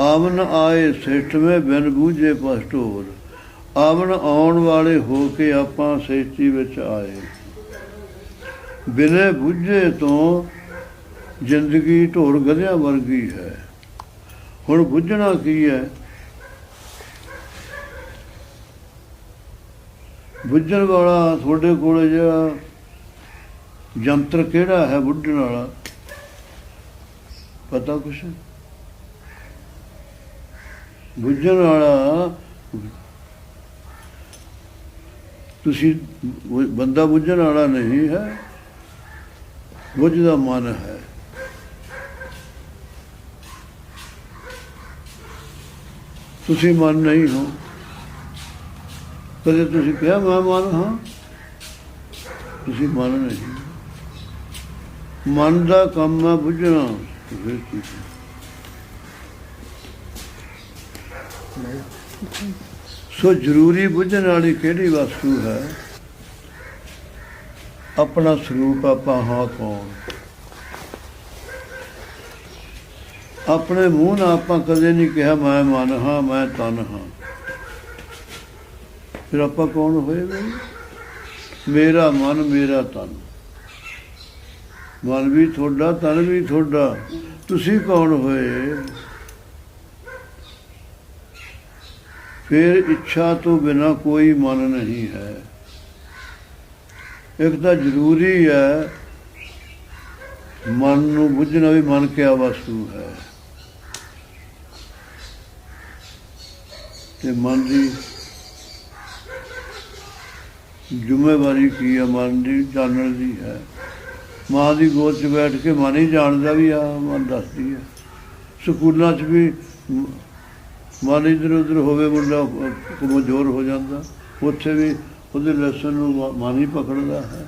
ਆਵਨ ਆਏ ਸਿਸ਼ਟ ਬਿਨ ਬੂਝੇ ਪਸਟੋਰ ਆਵਨ ਆਉਣ ਵਾਲੇ ਹੋ ਕੇ ਆਪਾਂ ਸ੍ਰਿਸ਼ਟੀ ਵਿੱਚ ਆਏ। ਬਿਨੇ ਬੁੱਝੇ ਤੋਂ ਜ਼ਿੰਦਗੀ ਢੋਰ ਗਧਿਆਂ ਵਰਗੀ ਹੈ। ਹੁਣ ਬੁੱਝਣਾ ਕੀ ਹੈ? ਬੁੱਝਣ ਵਾਲਾ ਤੁਹਾਡੇ ਕੋਲ ਜਿਹੜਾ ਯੰਤਰ ਕਿਹੜਾ ਹੈ ਬੁੱਝਣ ਵਾਲਾ? ਪਤਾ ਕੁਛ? ਬੁੱਝਣ ਵਾਲਾ ਤੁਸੀਂ ਬੰਦਾ ਬੁੱਝਣ ਵਾਲਾ ਨਹੀਂ ਹੈ। ਬੁੱਝਦਾ ਮਨ ਹੈ। ਤੁਸੀਂ ਮਨ ਨਹੀਂ ਹੋ। ਕਦੇ ਤੁਸੀਂ ਕਿਹਾ, ਮੈਂ ਮਨ ਹਾਂ? ਤੁਸੀਂ ਮਨ ਨਹੀਂ। ਮਨ ਦਾ ਕੰਮ ਹੈ ਬੁੱਝਣਾ। ਫਿਰ ਕੀ ਸੋ ਜ਼ਰੂਰੀ ਬੁੱਝਣ ਵਾਲੀ ਕਿਹੜੀ ਵਸਤੂ ਹੈ? ਆਪਣਾ ਸਰੂਪ ਆਪਾਂ ਹਾਂ ਕੌਣ? ਆਪਣੇ ਮੂੰਹ ਨਾਲ ਆਪਾਂ ਕਦੇ ਨਹੀਂ ਕਿਹਾ, ਮੈਂ ਮਨ ਹਾਂ, ਮੈਂ ਤਨ ਹਾਂ। ਫਿਰ ਆਪਾਂ ਕੌਣ ਹੋਏ ਬਈ? ਮੇਰਾ ਮਨ, ਮੇਰਾ ਤਨ। ਮਨ ਵੀ ਤੁਹਾਡਾ, ਤਨ ਵੀ ਤੁਹਾਡਾ। ਤੁਸੀਂ ਕੌਣ ਹੋਏ? ਫਿਰ ਇੱਛਾ ਤੋਂ ਬਿਨਾ ਕੋਈ ਮਨ ਨਹੀਂ ਹੈ। ਇੱਕ ਤਾਂ ਜ਼ਰੂਰੀ ਹੈ, ਮਨ ਨੂੰ ਬੁੱਝਣਾ ਵੀ ਮਨ ਕਿਆ ਵਸਤੂ ਹੈ। ਤੇ ਮਨ ਦੀ ਜ਼ਿੰਮੇਵਾਰੀ ਕੀ ਹੈ? ਮਨ ਦੀ ਜਾਣਨ ਦੀ ਹੈ। ਮਾਂ ਦੀ ਗੋਦ 'ਚ ਬੈਠ ਕੇ ਮਨ ਹੀ ਜਾਣਦਾ ਵੀ ਆ, ਮਨ ਦੱਸਦੀ ਹੈ। ਸਕੂਲਾਂ 'ਚ ਵੀ ਮਨ ਇਧਰ ਉਧਰ ਹੋਵੇ ਮੁੰਡਾ ਕਮਜ਼ੋਰ ਹੋ ਜਾਂਦਾ। ਉੱਥੇ ਵੀ ਉਹਦੇ ਲੈਸਨ ਨੂੰ ਮ- ਮਨ ਹੀ ਪਕੜਦਾ ਹੈ।